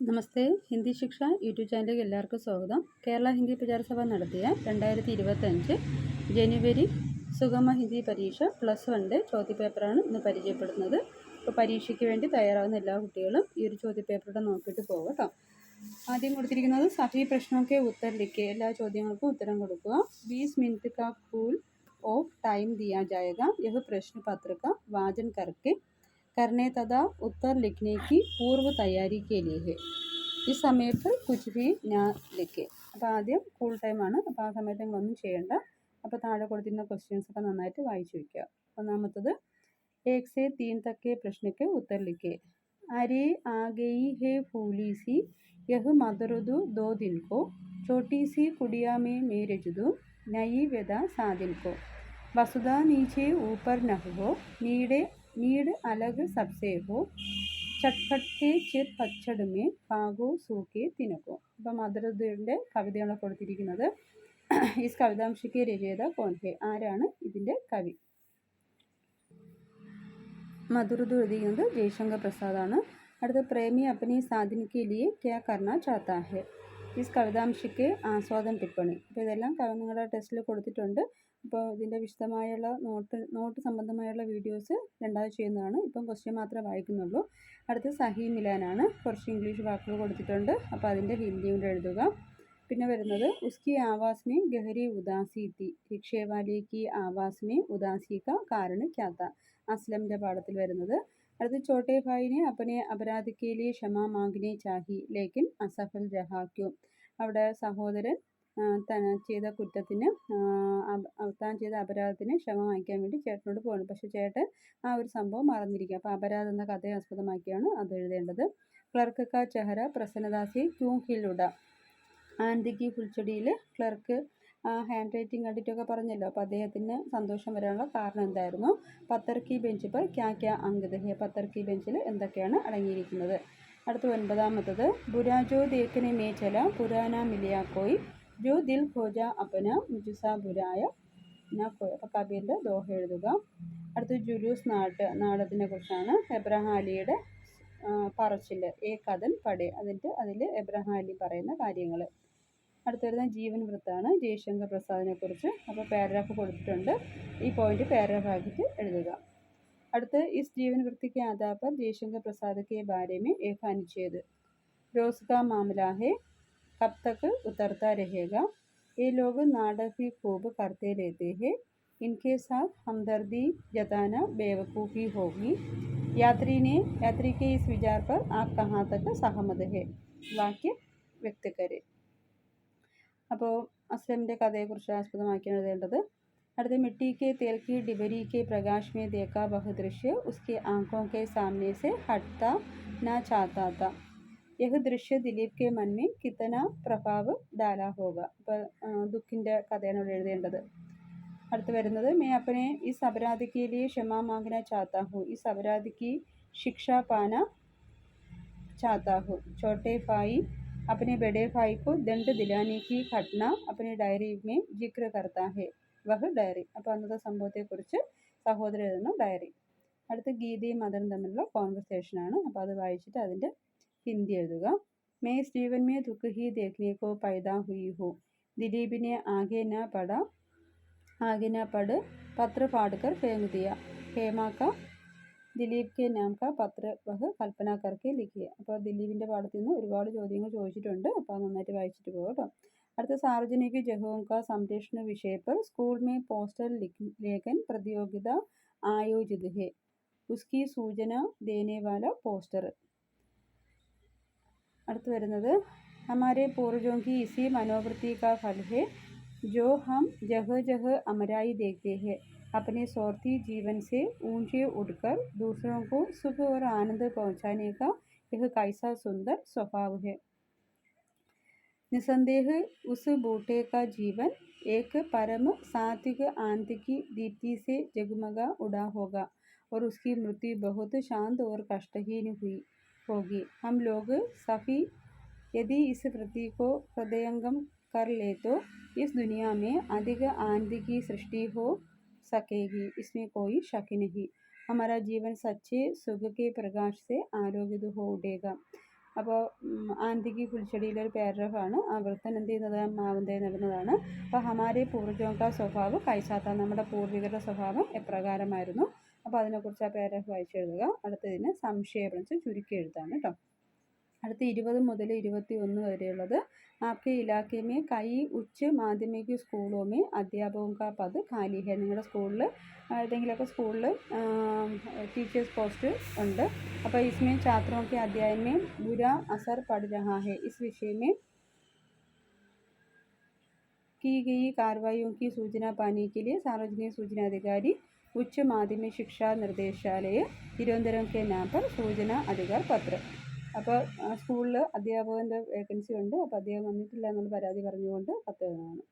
നമസ്തേ. ഹിന്ദി ശിക്ഷ യൂട്യൂബ് ചാനലിലേക്ക് എല്ലാവർക്കും സ്വാഗതം. കേരള ഹിന്ദി പ്രചാരസഭ നടത്തിയ രണ്ടായിരത്തി ഇരുപത്തഞ്ച് ജനുവരി സുഗമ ഹിന്ദി പരീക്ഷ പ്ലസ് വണ്ണിന്റെ ചോദ്യപേപ്പറാണ് ഇന്ന് പരിചയപ്പെടുത്തുന്നത് അപ്പോൾ പരീക്ഷയ്ക്ക് വേണ്ടി തയ്യാറാകുന്ന എല്ലാ കുട്ടികളും ഈ ഒരു ചോദ്യപേപ്പറോടെ നോക്കിയിട്ട് പോകും കേട്ടോ. ആദ്യം കൊടുത്തിരിക്കുന്നത് സഹി പ്രശ്നമൊക്കെ ഉത്തരലിക്ക് എല്ലാ ചോദ്യങ്ങൾക്കും ഉത്തരം കൊടുക്കുക. ബീസ് മിനിറ്റ് കാ കൂൾ ഓഫ് ടൈം ദിയാ ജായക. യഹ് പ്രശ്ന പത്രിക വാചൻ കർക്ക് करने तथा उत्तर लिखने की पूर्व तैयारी के लिए है ഈ സമയത്ത് കുച്ച് ഭി നാ ലിഖെ അപ്പോൾ ആദ്യം ഫുൾ ടൈമാണ് അപ്പോൾ ആ സമയത്ത് നിങ്ങളൊന്നും ചെയ്യേണ്ട അപ്പോൾ താഴെ കൊടുത്തിരുന്ന ക്വസ്റ്റ്യൻസ് ഒക്കെ നന്നായിട്ട് വായിച്ചു വയ്ക്കുക ഒന്നാമത്തത് एक से तीन तक के प्रश्न के उत्तर लिखे अरे आ गई है फूली सी यह मदरुदु दो दिन को छोटी सी कुड़िया में मेरे जुदू नई वेदा सादिन को वसुधा नीचे ऊपर न हो नीड़े नीड अलग सबसे हो ചട്പട്ട് കെ ചിർ പച്ചട് മേ പാകോ സൂക്കെ തിനക്കോ അപ്പം മദറുദ്ദീൻ്റെ കവിതയാണ് കൊടുത്തിരിക്കുന്നത് ഈ കവിതാംശയ്ക്ക് രചയിത കോൻ ഹെ ആരാണ് ഇതിൻ്റെ കവി മധുറുദു എഴുതിക്കുന്നത് ജയശങ്കർ പ്രസാദാണ് അടുത്ത പ്രേമി അപ്പനി സാധനയ്ക്ക് ലിയെ ക്യാ കർണ ചാത്താ ഹെ ഇസ് കവിതാംശയ്ക്ക് ആസ്വാദൻ ടിപ്പണി അപ്പോൾ ഇതെല്ലാം കവി നിങ്ങളുടെ ടെസ്റ്റിൽ കൊടുത്തിട്ടുണ്ട് അപ്പോൾ ഇതിന്റെ വിശദമായുള്ള നോട്ട് നോട്ട് സംബന്ധമായുള്ള വീഡിയോസ് രണ്ടാമത് ചെയ്യുന്നതാണ്. ഇപ്പം ക്വസ്റ്റ്യൻ മാത്രമേ വായിക്കുന്നുള്ളൂ. അടുത്ത് സഹി മിലാനാണ്. കുറച്ച് ഇംഗ്ലീഷ് വാക്കുകൾ കൊടുത്തിട്ടുണ്ട്. അപ്പോൾ അതിന്റെ ഹിന്ദി കൊണ്ട് എഴുതുക. പിന്നെ വരുന്നത് ഉസ്കി ആവാസ് ഗഹരി ഉദാസി തി റിക്ഷേവാലി കി ആവാസ് മേ കാരണം ക്യാത്ത അസ്ലമിന്റെ പാഠത്തിൽ വരുന്നത്. അടുത്ത് ചോട്ടെ ഭായിനെ അപ്പനെ അപരാധിക്കയിലെ ക്ഷമാ മാംഗനെ ചാഹി. ലേക്കിൻ അസഫൽ രഹാ ക്യോ അവിടെ സഹോദരൻ താൻ ചെയ്ത കുറ്റത്തിന് താൻ ചെയ്ത അപരാധത്തിന് ക്ഷമ വാങ്ങിക്കാൻ വേണ്ടി ചേട്ടനോട് പോകണം പക്ഷേ ചേട്ടൻ ആ ഒരു സംഭവം മറന്നിരിക്കുക അപ്പോൾ അപരാധം എന്ന കഥയെ ആസ്പദമാക്കിയാണ് അത് എഴുതേണ്ടത്. ക്ലർക്ക് കാ ചെഹറ പ്രസന്നദാസി ക്യൂ ഹില്ലുട ആൻതിക്ക് ഫുൾച്ചെടിയിൽ ക്ലർക്ക് ഹാൻഡ് റൈറ്റിംഗ് കണ്ടിട്ടൊക്കെ പറഞ്ഞല്ലോ. അപ്പോൾ അദ്ദേഹത്തിന് സന്തോഷം വരാനുള്ള കാരണം എന്തായിരുന്നു? പത്തർക്കി ബെഞ്ച് ഇപ്പോൾ ക്യാ ക്യാ അങ്കദഹ്യ പത്തർക്കി ബെഞ്ചിൽ എന്തൊക്കെയാണ് അടങ്ങിയിരിക്കുന്നത്? അടുത്ത ഒൻപതാമത്തത്. ബുരാജോ ദേക്കനെ മേച്ചല ചല പുരാന മിലിയ കോയ് ജോ ദിൽ ഖോജ അപ്പന മുജുസ ബുരായ ന കോയ് അപ്പോൾ കബീറിൻ്റെ ദോഹ എഴുതുക അടുത്ത ജുലൂസ് നാട്ട് നാടകത്തിനെ കുറിച്ചാണ് എബ്രഹാം അലിയുടെ പറച്ചിൽ ഏ കഥൻ പടേ അതിൻ്റെ അതിൽ എബ്രഹാം അലി പറയുന്ന കാര്യങ്ങൾ അടുത്ത വരുന്ന ജീവൻ വൃത്താണ് ജയശങ്കർ പ്രസാദിനെ കുറിച്ച് അപ്പോൾ പാരഗ്രാഫ് കൊടുത്തിട്ടുണ്ട് ഈ പോയിന്റ് പാരഗ്രാഫ് ആക്കിയിട്ട് എഴുതുക അടുത്ത് इस जीवन वृत्ति के आधार पर जयशंकर प्रसाद के बारे में एक अनुच्छेद रोज का मामला है कब तक उतरता रहेगा ये लोग नाटक भी खूब करते रहते हैं इनके साथ हमदर्दी जताना बेवकूफ़ी होगी यात्री ने यात्री के इस विचार पर आप कहाँ तक सहमत है वाक्य व्यक्त करें അപ്പോൾ അസ്ലമിൻ്റെ കഥയെക്കുറിച്ച് ആസ്പദമാക്കിയാണ് എഴുതേണ്ടത് അടുത്ത मिट्टी के तेल की डिबरी के प्रकाश में देखा वह दृश्य उसके आंखों के सामने से हटता न चाहता था यह दृश्य ദിലീപ് के मन में कितना പ്രഭാവ് डाला होगा അപ്പോൾ ദുഃഖിൻ്റെ കഥയാണ് ഇവിടെ എഴുതേണ്ടത് അടുത്ത് വരുന്നത് मैं अपने इस अपराध के लिए क्षमा मांगना चाहता हूँ इस अपराध की शिक्षा पाना चाहता हूँ छोटे भाई अपने बड़े भाई को दंड दिलाने की घटना अपने डायरी में जिक्र करता है വഹ് ഡയറി അപ്പോൾ അന്നത്തെ സംഭവത്തെക്കുറിച്ച് സഹോദരൻ എഴുതുന്ന ഡയറി അടുത്ത് ഗീതയും മദറും തമ്മിലുള്ള കോൺവെർസേഷനാണ് അപ്പോൾ അത് വായിച്ചിട്ട് അതിൻ്റെ ഹിന്ദി എഴുതുക മേ സ്റ്റീവൻ മേ ദുഃഖ ഹി ദേഖ്നെ കോ പൈദാ ഹുയി ഹോ ദിലീപിനെ ആകെ ന പട ആകെ ന പട് പത്ര പാടുകർ ഫേങ് ദിയ ഹേമ കാ ദിലീപ് കെ നാം കാ പത്ര വഹ് കൽപ്പന കർക്കെ ലിഖിയ അപ്പോൾ ദിലീപിൻ്റെ പാഠത്തിൽ നിന്ന് ഒരുപാട് ചോദ്യങ്ങൾ ചോദിച്ചിട്ടുണ്ട് അപ്പോൾ നന്നായിട്ട് വായിച്ചിട്ട് പോകും കേട്ടോ അടുത്ത सार्वजनिक जगहों का संरक्षण विषय पर स्कूल में पोस्टर लेखन प्रतियोगिता आयोजित है उसकी सूचना देने वाला पोस्टर അടുത്ത് വരുന്നത് हमारे पूर्वजों की इसी मनोवृत्ति का फल है जो हम जगह जगह अमराई देखते हैं अपने स्वार्थी जीवन से ऊंचे उठकर दूसरों को सुख और आनंद पहुंचाने का यह कैसा सुंदर स्वभाव है निसंदेह उस बूटे का जीवन एक परम सात्विक आंतकी दीप्ति से जगमगा उड़ा होगा और उसकी मृत्यु बहुत शांत और कष्टहीन हुई होगी हम लोग सभी यदि इस वृत्ति को हृदयंगम कर ले तो इस दुनिया में अधिक आनंद की सृष्टि हो सकेगी इसमें कोई शक नहीं हमारा जीवन सच्चे सुख के प्रकाश से आरोग्य हो उठेगा അപ്പോൾ ആന്തിക്ക് പുൽച്ചെടിയിലൊരു പാരഗ്രാഫാണ് ആ വൃത്തൻ എന്ത് ചെയ്യുന്നത് മാവുന്തേ നടുന്നതാണ് അപ്പോൾ ഹമാരെ പൂർവ്വജോങ്ക സ്വഭാവം കൈസാത്ത നമ്മുടെ പൂർവികരുടെ സ്വഭാവം എപ്രകാരമായിരുന്നു അപ്പോൾ അതിനെക്കുറിച്ച് ആ പാരഗ്രാഫ് വായിച്ച് എഴുതുക അടുത്തതിന് സംശയപ്രശ്നം ചുരുക്കി എഴുത്താണ് കേട്ടോ അടുത്ത ഇരുപത് മുതൽ ഇരുപത്തി ഒന്ന് വരെയുള്ളത് आपके इलाके में कई उच्च माध्यमिक स्कूलों में अध्यापकों का पद खाली है നിങ്ങളുടെ സ്കൂളിൽ ഏതെങ്കിലുമൊക്കെ സ്കൂളിൽ ടീച്ചേഴ്സ് പോസ്റ്റ് ഉണ്ട് അപ്പോൾ इसमें छात्रों के अध्ययन में बुरा असर पड़ रहा है इस विषय में की गई कार्रवाइयों की सूचना पाने के लिए सार्वजनिक सूचना अधिकारी ഉച്ച മാധ്യമിക ശിക്ഷാ നിർദ്ദേശാലയ തിരുവനന്തപുരം കെ നാപ്പർ സൂചന അധികാർ പത്രം. അപ്പോൾ സ്കൂളിൽ അധ്യാപകന്റെ വേക്കൻസി ഉണ്ട്. അപ്പോൾ അധ്യാപകൻ വന്നിട്ടില്ല എന്നുള്ള പരാതി പറഞ്ഞുകൊണ്ട് പത്രമാണ്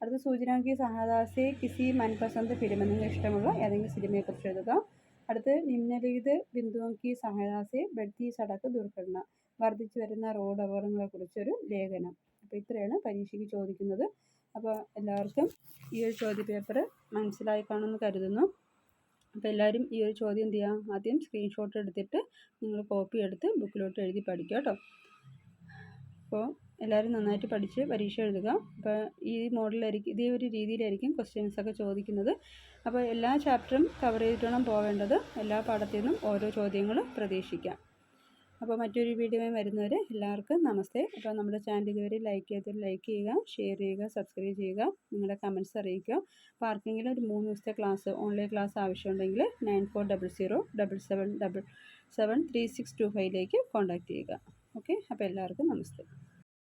അടുത്ത സൂചന സഹദാസി കിസി മൻപസന്ത് ഫിലിം ഇഷ്ടമുള്ള ഏതെങ്കിലും സിനിമയെക്കുറിച്ച് എഴുതുക. അടുത്ത് നിമ്നലിഖിത് ബിന്ദുവും സഹദാസി ബഡ്തി സടക്ക് ദുർഘടന വർദ്ധിച്ചു വരുന്ന റോഡ് അപകടങ്ങളെക്കുറിച്ചൊരു ലേഖനം. അപ്പോൾ ഇത്രയാണ് പരീക്ഷയ്ക്ക് ചോദിക്കുന്നത്. അപ്പോൾ എല്ലാവർക്കും ഈ ഒരു ചോദ്യ പേപ്പർ മനസ്സിലായി കാണുമെന്ന് കരുതുന്നു. അപ്പോൾ എല്ലാവരും ഈ ഒരു ചോദ്യം എന്ത് ചെയ്യുക? ആദ്യം സ്ക്രീൻഷോട്ട് എടുത്തിട്ട് നിങ്ങൾ കോപ്പി എടുത്ത് ബുക്കിലോട്ട് എഴുതി പഠിക്കുക കേട്ടോ. അപ്പോൾ എല്ലാവരും നന്നായിട്ട് പഠിച്ച് പരീക്ഷ എഴുതുക. അപ്പോൾ ഈ മോഡലായിരിക്കും ഇതേ ഒരു രീതിയിലായിരിക്കും ക്വസ്റ്റ്യൻസ് ഒക്കെ ചോദിക്കുന്നത്. അപ്പോൾ എല്ലാ ചാപ്റ്ററും കവർ ചെയ്തിട്ട് വേണം പോവേണ്ടത്. എല്ലാ പാഠത്തിൽ നിന്നും ഓരോ ചോദ്യങ്ങളും പ്രതീക്ഷിക്കാം. അപ്പോൾ മറ്റൊരു വീഡിയോയും വരുന്നവരെ എല്ലാവർക്കും നമസ്തേ. അപ്പോൾ നമ്മുടെ ചാനൽ ഇതുവരെ ലൈക്ക് ചെയ്തിട്ട് ലൈക്ക് ചെയ്യുക ഷെയർ ചെയ്യുക സബ്സ്ക്രൈബ് ചെയ്യുക നിങ്ങളുടെ കമന്റ്സ് അറിയിക്കുക. അപ്പോൾ ആർക്കെങ്കിലും ഒരു മൂന്ന് ദിവസത്തെ ക്ലാസ് ഓൺലൈൻ ക്ലാസ് ആവശ്യമുണ്ടെങ്കിൽ nine four double zero double seven double seven three six two ഫൈവിലേക്ക് contact ചെയ്യുക. ഓക്കെ? അപ്പോൾ എല്ലാവർക്കും നമസ്തേ.